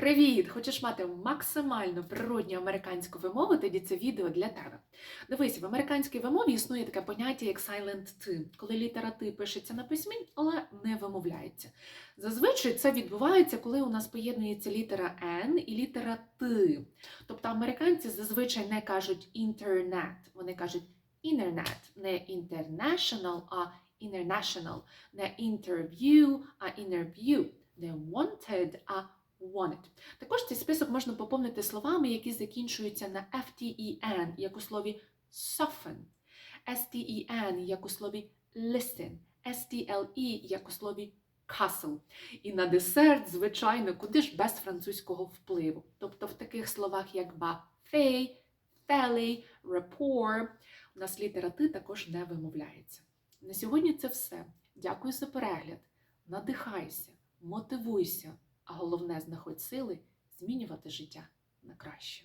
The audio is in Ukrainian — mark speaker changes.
Speaker 1: Привіт! Хочеш мати максимально природню американську вимову? Тоді це відео для тебе. Дивись, в американській вимові існує таке поняття як silent T, коли літера Т пишеться на письмі, але не вимовляється. Зазвичай це відбувається, коли у нас поєднується літера N і літера Т. Тобто американці зазвичай не кажуть інтернет, вони кажуть інтернет, не international, а international, не interview, а interview, не wanted, а wanted. Також цей список можна поповнити словами, які закінчуються на FTEN, як у слові soften, STEN, як у слові listen, STLE, як у слові castle. І на десерт, звичайно, куди ж без французького впливу. Тобто в таких словах, як buffet, telly, rapport, у нас літера «ти» також не вимовляється. На сьогодні це все. Дякую за перегляд. Надихайся, мотивуйся, а головне, знаходь сили змінювати життя на краще.